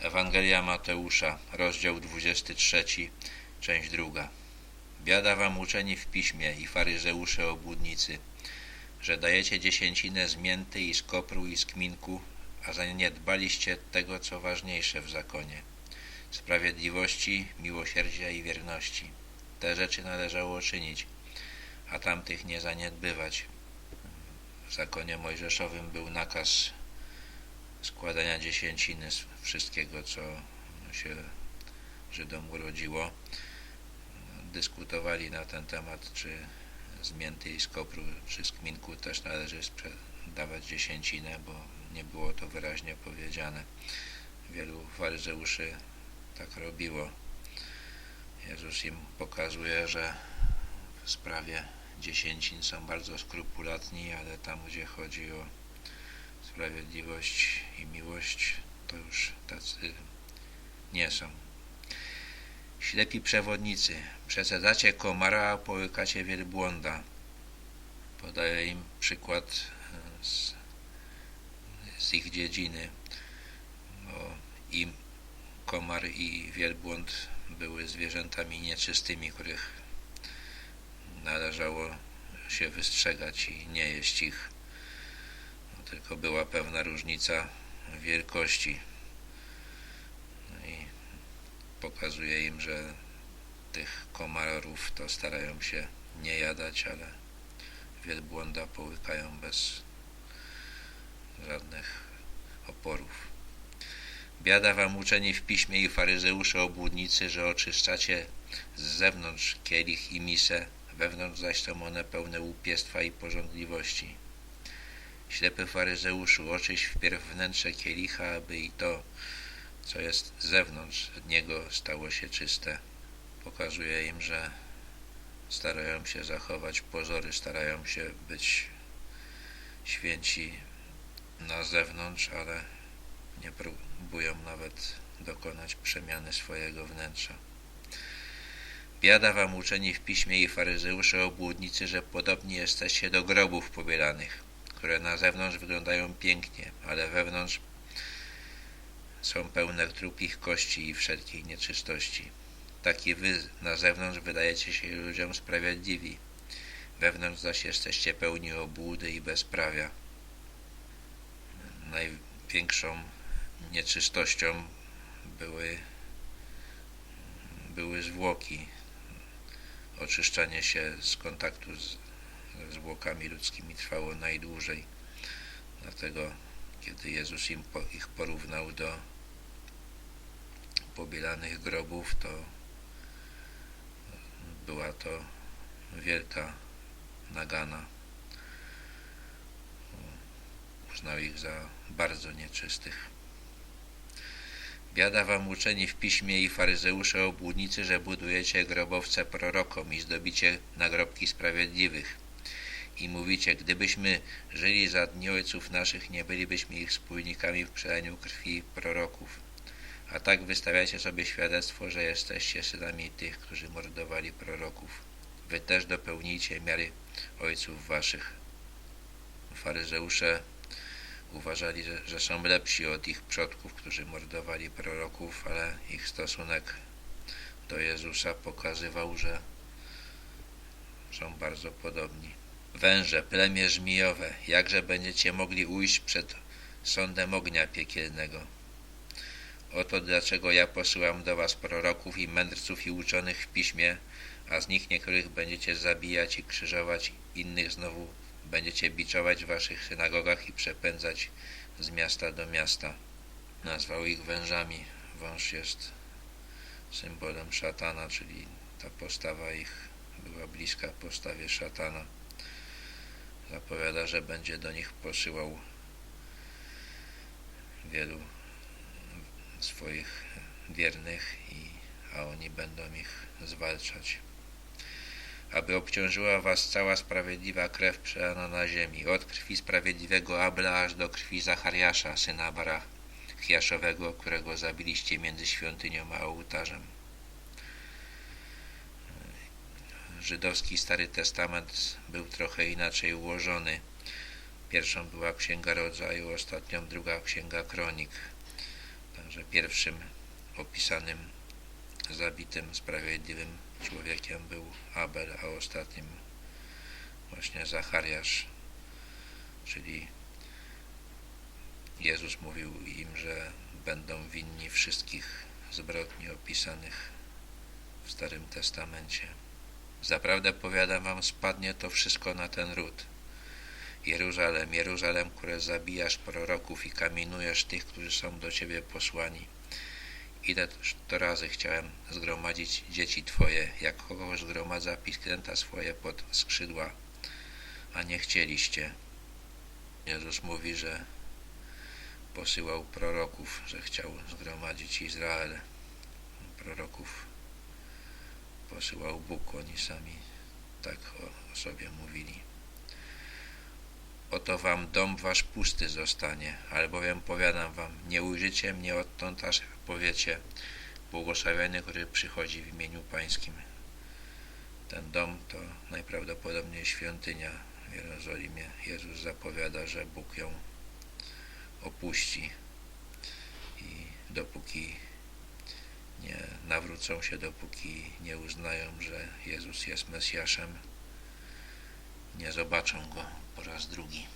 Ewangelia Mateusza, rozdział 23, część druga. Biada wam uczeni w piśmie i faryzeusze obłudnicy, że dajecie dziesięcinę z mięty i z kopru i z kminku, a zaniedbaliście tego, co ważniejsze w zakonie, sprawiedliwości, miłosierdzia i wierności. Te rzeczy należało czynić, a tamtych nie zaniedbywać. W zakonie mojżeszowym był nakaz składania dziesięciny wszystkiego, co się Żydom urodziło. Dyskutowali na ten temat, czy z mięty i z kopru, czy z kminku też należy dawać dziesięcinę, bo nie było to wyraźnie powiedziane. Wielu faryzeuszy tak robiło. Jezus im pokazuje, że w sprawie dziesięcin są bardzo skrupulatni, ale tam, gdzie chodzi o sprawiedliwość i miłość, to już tacy nie są. Ślepi przewodnicy, przesadzacie komara, a połykacie wielbłąda. Podaję im przykład e, z, z ich dziedziny, bo im komar i wielbłąd były zwierzętami nieczystymi, których należało się wystrzegać i nie jeść ich tylko była pewna różnica wielkości. No i pokazuje im, że tych komarów to starają się nie jadać, ale wielbłąda połykają bez żadnych oporów. Biada wam uczeni w piśmie i faryzeusze obłudnicy, że oczyszczacie z zewnątrz kielich i misę, wewnątrz zaś są one pełne łupiestwa i porządliwości. Ślepy faryzeuszu, oczyś wpierw wnętrze kielicha, aby i to, co jest z zewnątrz niego, stało się czyste. Pokazuje im, że starają się zachować pozory, starają się być święci na zewnątrz, ale nie próbują nawet dokonać przemiany swojego wnętrza. Biada wam uczeni w piśmie i faryzeusze obłudnicy, że podobni jesteście do grobów pobielanych które na zewnątrz wyglądają pięknie, ale wewnątrz są pełne trupich kości i wszelkiej nieczystości. Taki wy na zewnątrz wydajecie się ludziom sprawiedliwi, wewnątrz zaś jesteście pełni obłudy i bezprawia. Największą nieczystością były, były zwłoki, oczyszczanie się z kontaktu z zwłokami ludzkimi trwało najdłużej. Dlatego, kiedy Jezus im po, ich porównał do pobielanych grobów, to była to wielka nagana. Uznał ich za bardzo nieczystych. Biada wam uczeni w piśmie i faryzeusze obłudnicy, że budujecie grobowce prorokom i zdobicie nagrobki sprawiedliwych i mówicie, gdybyśmy żyli za dni ojców naszych, nie bylibyśmy ich wspólnikami w przelaniu krwi proroków. A tak wystawiacie sobie świadectwo, że jesteście synami tych, którzy mordowali proroków. Wy też dopełnijcie miary ojców waszych. Faryzeusze uważali, że, że są lepsi od ich przodków, którzy mordowali proroków, ale ich stosunek do Jezusa pokazywał, że są bardzo podobni. Węże, plemię żmijowe, jakże będziecie mogli ujść przed sądem ognia piekielnego. Oto dlaczego ja posyłam do was proroków i mędrców i uczonych w piśmie, a z nich niektórych będziecie zabijać i krzyżować, innych znowu będziecie biczować w waszych synagogach i przepędzać z miasta do miasta. Nazwał ich wężami. Wąż jest symbolem szatana, czyli ta postawa ich była bliska postawie szatana zapowiada, że będzie do nich posyłał wielu swoich wiernych, i, a oni będą ich zwalczać. Aby obciążyła was cała sprawiedliwa krew przelana na ziemi, od krwi sprawiedliwego Abla aż do krwi Zachariasza, syna Barachiaszowego, którego zabiliście między świątynią a ołtarzem. Żydowski Stary Testament był trochę inaczej ułożony. Pierwszą była Księga Rodzaju, ostatnią druga Księga Kronik. Także pierwszym opisanym zabitym, sprawiedliwym człowiekiem był Abel, a ostatnim właśnie Zachariasz, czyli Jezus mówił im, że będą winni wszystkich zbrodni opisanych w Starym Testamencie. Zaprawdę powiadam wam, spadnie to wszystko na ten ród. Jeruzalem, Jeruzalem, które zabijasz proroków i kamienujesz tych, którzy są do ciebie posłani. Ile to razy chciałem zgromadzić dzieci twoje, jak kogoś zgromadza pisklęta swoje pod skrzydła, a nie chcieliście. Jezus mówi, że posyłał proroków, że chciał zgromadzić Izrael. Proroków posyłał Bóg, oni sami tak o, sobie mówili. Oto wam dom wasz pusty zostanie, albowiem powiadam wam, nie ujrzycie mnie odtąd, aż powiecie, błogosławiony, który przychodzi w imieniu pańskim. Ten dom to najprawdopodobniej świątynia w Jerozolimie. Jezus zapowiada, że Bóg ją opuści i dopóki nie nawrócą się, dopóki nie uznają, że Jezus jest Mesjaszem, nie zobaczą Go po raz drugi.